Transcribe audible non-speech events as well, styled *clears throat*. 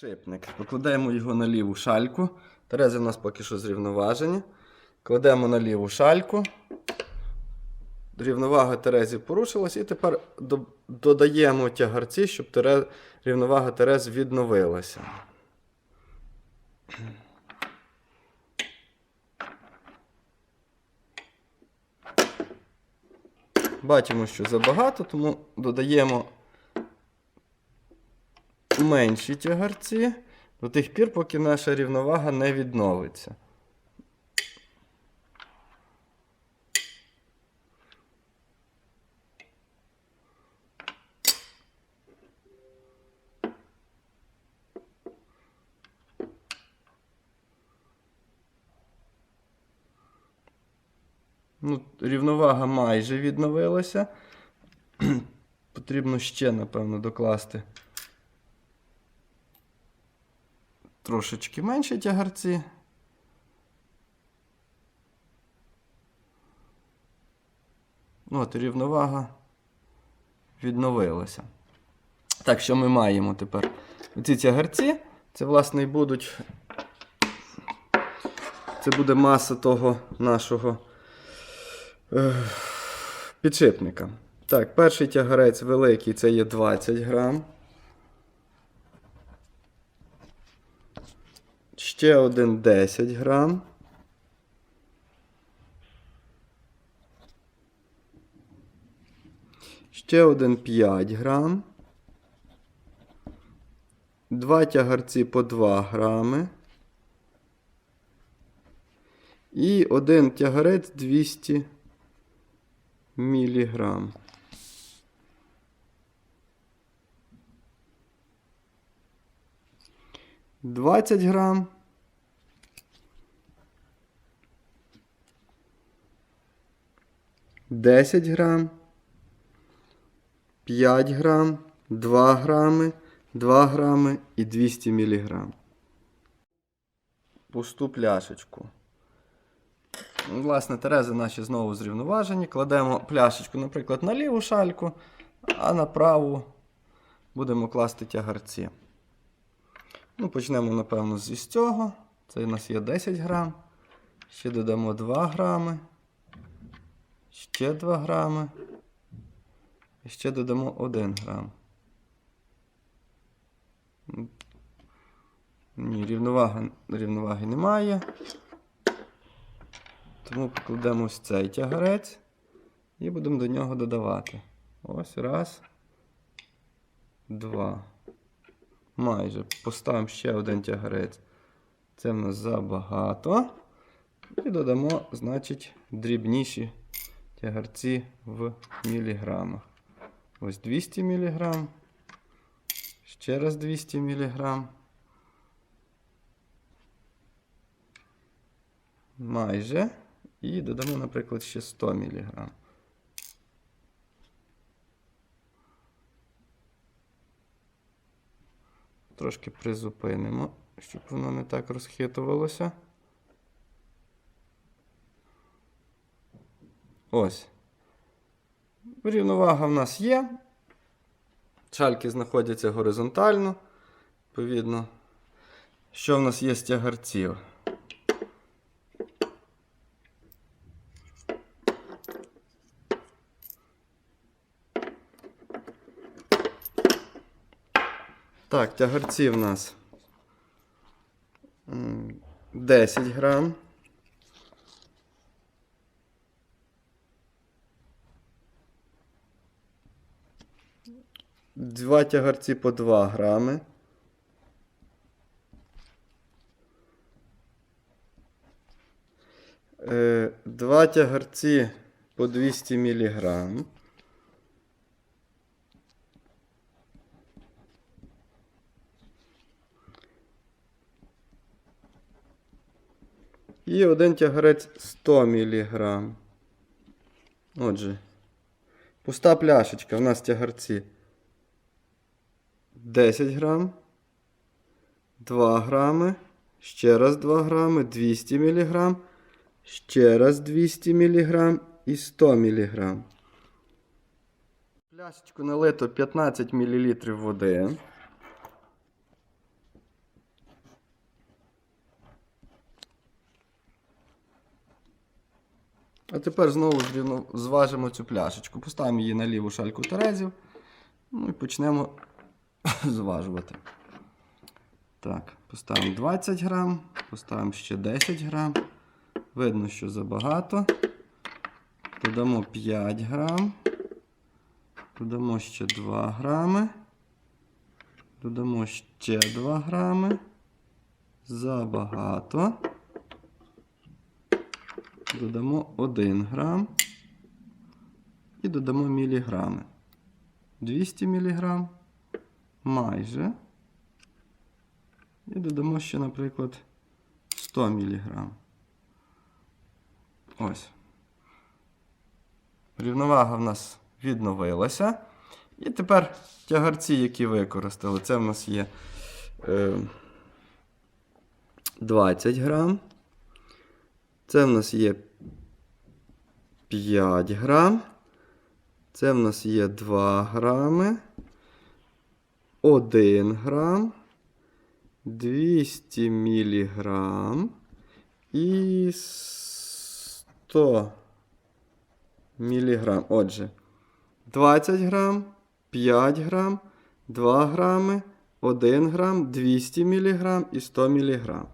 Підшипник. Покладаємо його на ліву шальку. Терези в нас поки що зрівноважені. Кладемо на ліву шальку. Рівновага терезів порушилась. І тепер до- додаємо тягарці, щоб тере- рівновага терез відновилася. Бачимо, що забагато, тому додаємо менші тягарці до тих пір, поки наша рівновага не відновиться. Ну, рівновага майже відновилася. *clears throat* Потрібно ще, напевно, докласти трошечки менші тягарці. Ну, От, рівновага відновилася. Так, що ми маємо тепер? Ці тягарці, це, власне, і будуть. Це буде маса того нашого е, підшипника. Так, перший тягарець великий це є 20 грам. Ще один 10 грам. Ще один 5 грам. Два тягарці по 2 грами. І один тягарець 200 міліграм. Двадцять грам. Десять грам. П'ять грам. Два грами. Два грами і 200 міліграм. Пусту пляшечку. Ну, Власне, терези наші знову зрівноважені. Кладемо пляшечку, наприклад, на ліву шальку, а на праву будемо класти тягарці. Ну, Почнемо, напевно, зі цього. Це у нас є 10 грам. Ще додамо 2 грами. Ще 2 грами. І ще додамо 1 грам. Ні, рівноваги, рівноваги немає. Тому покладемо ось цей тягарець і будемо до нього додавати. Ось раз. Два. Майже. Поставимо ще один тягарець. Це в нас забагато. І додамо, значить, дрібніші тягарці в міліграмах. Ось 200 міліграм. Ще раз 200 міліграм. Майже. І додамо, наприклад, ще 100 мг. Трошки призупинимо, щоб воно не так розхитувалося. Ось. Рівновага в нас є. Шальки знаходяться горизонтально. Відповідно, що в нас є з тягарців? Так, тягарці в нас м, 10 грам. Два тягарці по 2 грами. Е, Два тягарці по 200 міліграм. І один тягарець 100 мг. Отже, пуста пляшечка. У нас тягарці 10 грам, 2 грами, ще раз 2 грами, 200 мг, ще раз 200 мг і 100 мг. Пляшечку налито 15 мл води. А тепер знову зважимо цю пляшечку. Поставимо її на ліву шальку терезів. Ну і почнемо *laughs* зважувати. Так, поставимо 20 грам, поставимо ще 10 грам. Видно, що забагато. Додамо 5 грам. Додамо ще 2 грами. Додамо ще 2 грами. Забагато. Додамо 1 грам. І додамо міліграми. 200 міліграм. Майже. І додамо ще, наприклад, 100 міліграм. Ось. Рівновага в нас відновилася. І тепер тягарці, які використали. Це в нас є е, 20 грам. Це в нас є 5 грам. Це в нас є 2 грами. 1 грам. 200 міліграм. І 100 міліграм. Отже, 20 грам, 5 грам, 2 грами, 1 грам, 200 міліграм і 100 міліграм.